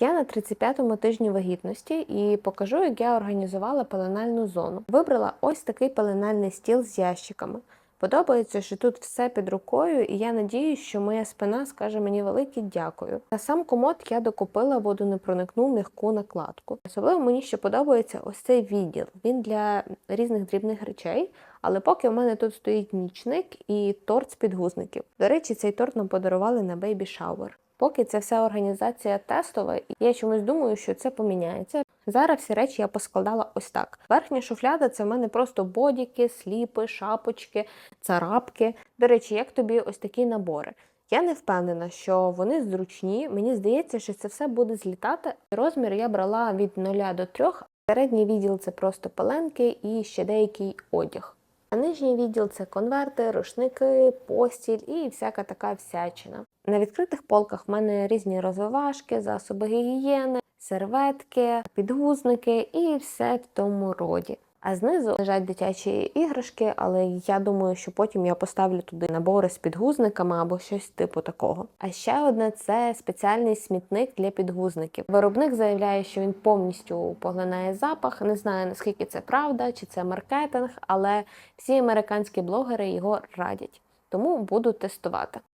Я на 35-му тижні вагітності і покажу, як я організувала пеленальну зону. Вибрала ось такий пеленальний стіл з ящиками. Подобається, що тут все під рукою, і я надіюсь, що моя спина скаже мені велике дякую. На сам комод я докупила водонепроникну м'яку накладку. Особливо мені ще подобається ось цей відділ. Він для різних дрібних речей. Але поки у мене тут стоїть нічник і торт з підгузників. До речі, цей торт нам подарували на бейбі шауер. Поки ця вся організація тестова, я чомусь думаю, що це поміняється. Зараз всі речі я поскладала ось так. Верхня шуфляда це в мене просто бодіки, сліпи, шапочки, царапки. До речі, як тобі ось такі набори? Я не впевнена, що вони зручні. Мені здається, що це все буде злітати. Розмір я брала від 0 до 3. Середній відділ це просто пеленки і ще деякий одяг. А нижній відділ це конверти, рушники, постіль і всяка така всячина. На відкритих полках в мене різні розвивашки, засоби гігієни, серветки, підгузники і все в тому роді. А знизу лежать дитячі іграшки, але я думаю, що потім я поставлю туди набори з підгузниками або щось типу такого. А ще одне це спеціальний смітник для підгузників. Виробник заявляє, що він повністю поглинає запах. Не знаю наскільки це правда чи це маркетинг, але всі американські блогери його радять. Тому буду тестувати.